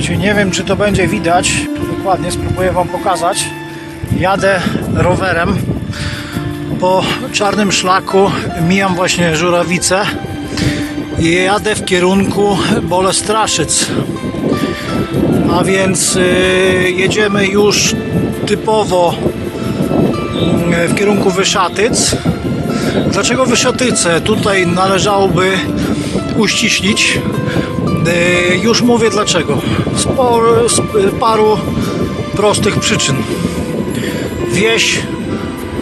Słuchajcie, nie wiem czy to będzie widać, dokładnie spróbuję Wam pokazać. Jadę rowerem po czarnym szlaku, mijam właśnie Żurawice i jadę w kierunku Bolestraszyc. A więc y, jedziemy już typowo y, w kierunku Wyszatyc. Dlaczego Wyszatyce? Tutaj należałoby uściślić. Y, Już mówię dlaczego. Z, paru prostych przyczyn. Wieś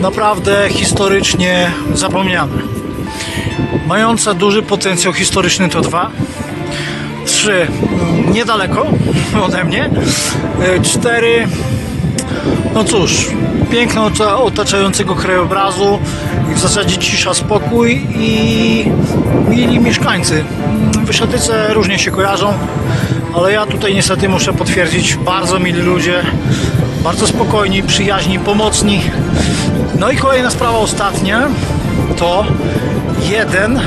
naprawdę historycznie zapomniana. Mająca duży potencjał historyczny to dwa. Trzy, niedaleko ode mnie. Y, Cztery, no cóż, piękno ota- otaczającego krajobrazu w zasadzie cisza, spokój i mili mieszkańcy. Mm, Wyszatyce różnie się kojarzą, ale ja tutaj niestety muszę potwierdzić, bardzo mili ludzie, bardzo spokojni, przyjaźni, pomocni. No i kolejna sprawa ostatnia to jeden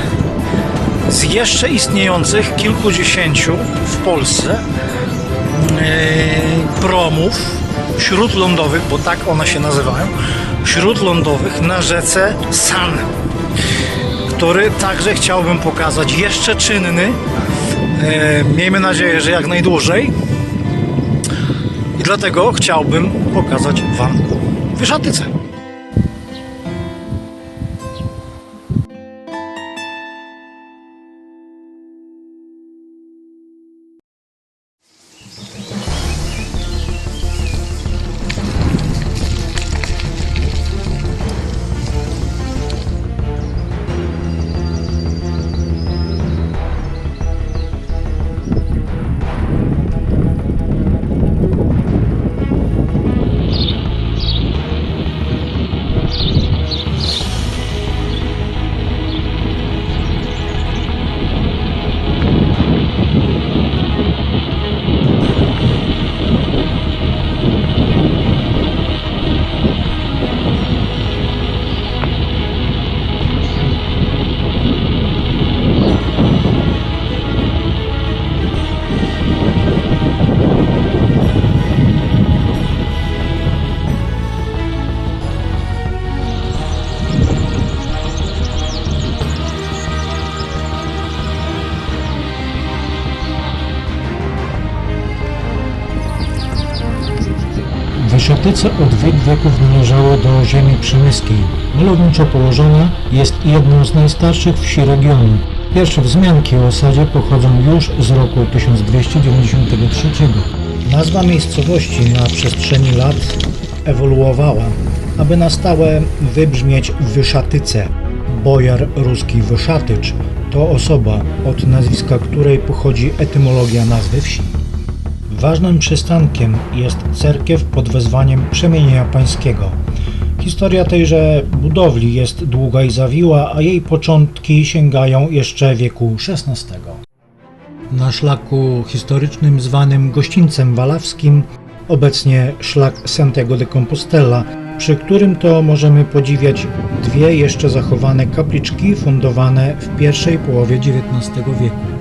z jeszcze istniejących kilkudziesięciu w Polsce e, promów śródlądowych, bo tak one się nazywają, śródlądowych na rzece San, który także chciałbym pokazać, jeszcze czynny, e, miejmy nadzieję, że jak najdłużej. I dlatego chciałbym pokazać Wam Wyszatyce. Wyszotyce od wiek wieków należało do ziemi przemyskiej. Malowniczo położona jest jedną z najstarszych wsi regionu. Pierwsze wzmianki o osadzie pochodzą już z roku 1293. Nazwa miejscowości na przestrzeni lat ewoluowała, aby na stałe wybrzmieć Wyszatyce. Bojar ruski Wyszatycz to osoba, od nazwiska której pochodzi etymologia nazwy wsi. Ważnym przystankiem jest cerkiew pod wezwaniem Przemienienia Pańskiego. Historia tejże budowli jest długa i zawiła, a jej początki sięgają jeszcze wieku XVI. Na szlaku historycznym zwanym Gościńcem Walawskim, obecnie szlak Santiago de Compostela, przy którym to możemy podziwiać dwie jeszcze zachowane kapliczki fundowane w pierwszej połowie XIX wieku.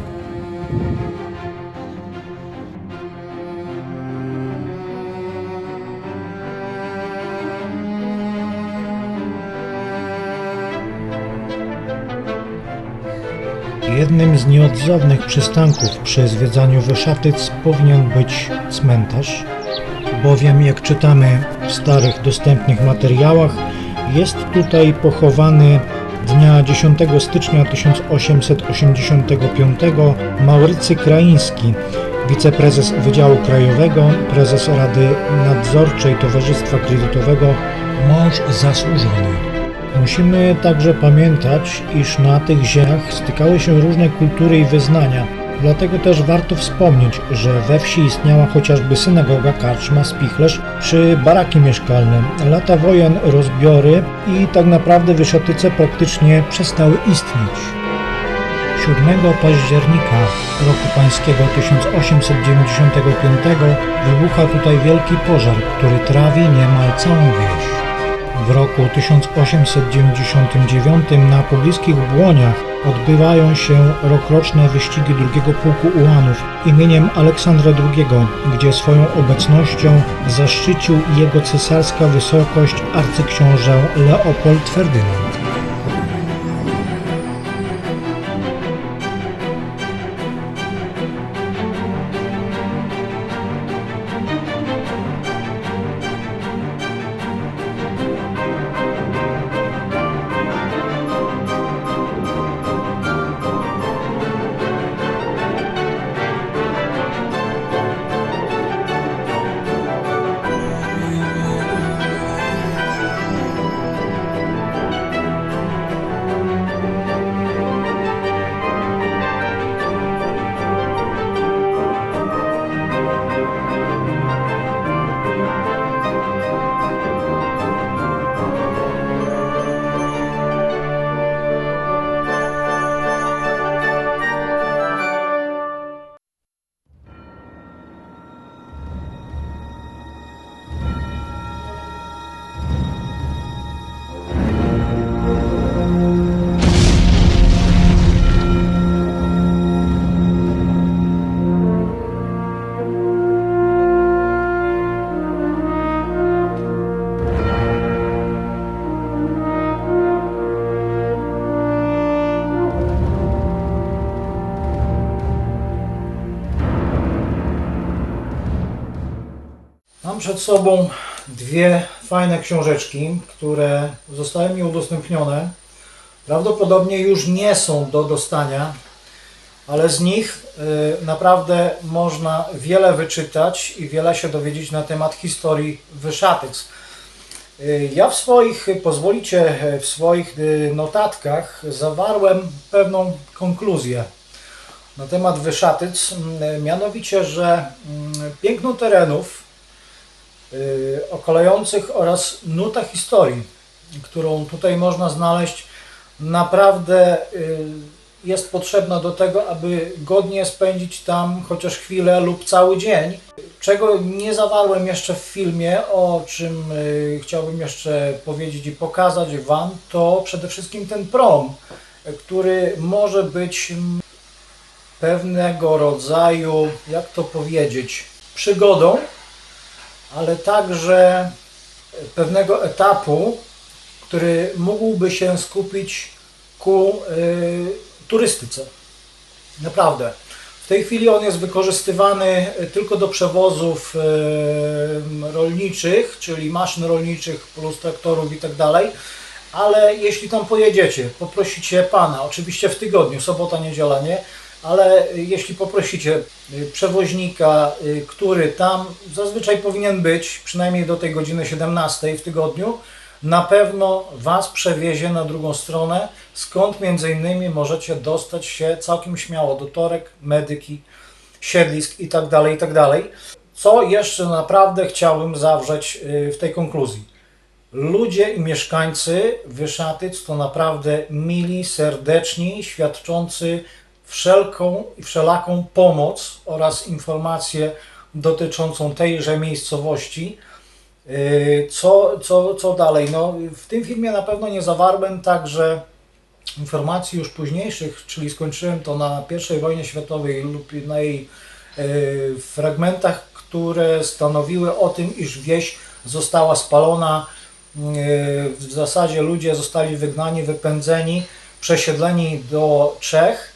Jednym z nieodzownych przystanków przy zwiedzaniu Wyszatyc powinien być cmentarz, bowiem jak czytamy w starych dostępnych materiałach, jest tutaj pochowany dnia 10 stycznia 1885 Maurycy Kraiński, wiceprezes Wydziału Krajowego, prezes Rady Nadzorczej Towarzystwa Kredytowego, mąż zasłużony. Musimy także pamiętać, iż na tych ziemiach stykały się różne kultury i wyznania. Dlatego też warto wspomnieć, że we wsi istniała chociażby synagoga, karczma, spichlerz czy baraki mieszkalne. Lata wojen, rozbiory i tak naprawdę Wyszotyce praktycznie przestały istnieć. 7 października roku pańskiego 1895 wybucha tutaj wielki pożar, który trawi niemal całą wieś. W roku 1899 na pobliskich Błoniach odbywają się rokroczne wyścigi drugiego pułku ułanów imieniem Aleksandra II, gdzie swoją obecnością zaszczycił jego cesarska wysokość arcyksiążę Leopold Ferdynand. Mam przed sobą dwie fajne książeczki, które zostały mi udostępnione. Prawdopodobnie już nie są do dostania, ale z nich y, naprawdę można wiele wyczytać i wiele się dowiedzieć na temat historii Wyszatyc. Y, Ja w swoich, pozwolicie, w swoich y, notatkach zawarłem pewną konkluzję na temat Wyszatyc, mianowicie, że mm, piękno terenów okalających oraz nuta historii, którą tutaj można znaleźć, naprawdę y, jest potrzebna do tego, aby godnie spędzić tam chociaż chwilę lub cały dzień. Czego nie zawarłem jeszcze w filmie, o czym y, chciałbym jeszcze powiedzieć i pokazać Wam, to przede wszystkim ten prom, który może być pewnego rodzaju, jak to powiedzieć, przygodą, ale także pewnego etapu, który mógłby się skupić ku y, turystyce. Naprawdę. W tej chwili on jest wykorzystywany tylko do przewozów y, rolniczych, czyli maszyn rolniczych plus traktorów i tak dalej. Ale jeśli tam pojedziecie, poprosicie pana, oczywiście w tygodniu, sobota, niedziela nie, ale jeśli poprosicie y, przewoźnika, y, który tam zazwyczaj powinien być, przynajmniej do tej godziny 17 w tygodniu, na pewno Was przewiezie na drugą stronę, skąd między innymi możecie dostać się całkiem śmiało do torek, medyki, siedlisk i tak dalej, i tak. Co jeszcze naprawdę chciałbym zawrzeć y, w tej konkluzji? Ludzie i mieszkańcy Wyszatyc to naprawdę mili, serdeczni, świadczący wszelką i wszelaką pomoc oraz informacje dotyczącą tejże miejscowości. Yy, Co, co, co dalej? No, w tym filmie na pewno nie zawarłem także informacji już późniejszych, czyli skończyłem to na I wojnie światowej lub na jej yy, fragmentach, które stanowiły o tym, iż wieś została spalona. Yy, W zasadzie ludzie zostali wygnani, wypędzeni, przesiedleni do Czech.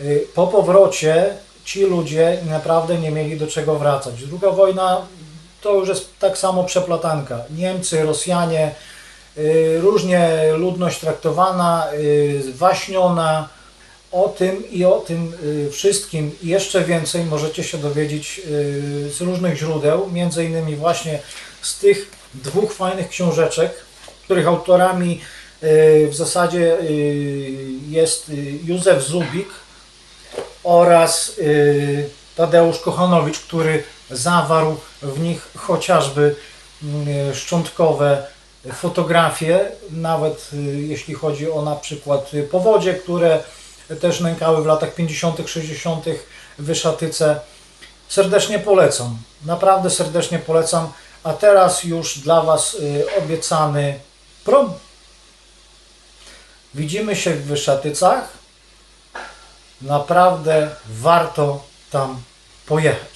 Yy, Po powrocie ci ludzie naprawdę nie mieli do czego wracać. Druga wojna to już jest tak samo przeplatanka. Niemcy, Rosjanie, yy, różnie ludność traktowana, yy, waśniona. O tym i o tym wszystkim jeszcze więcej możecie się dowiedzieć z różnych źródeł, między innymi właśnie z tych dwóch fajnych książeczek, których autorami w zasadzie jest Józef Zubik, oraz y, Tadeusz Kochanowicz, który zawarł w nich chociażby y, szczątkowe fotografie, nawet y, jeśli chodzi o na przykład powodzie, które też nękały w latach 50., 60. Wyszatyce. Serdecznie polecam, naprawdę serdecznie polecam. A teraz już dla Was y, obiecany prom. Widzimy się w Wyszatycach. Naprawdę warto tam pojechać.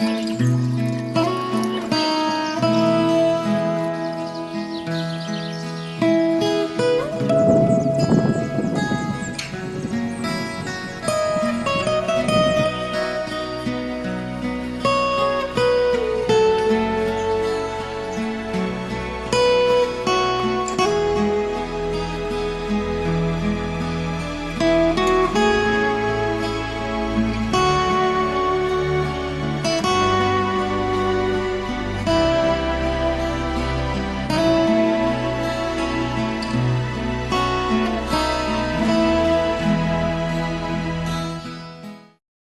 Música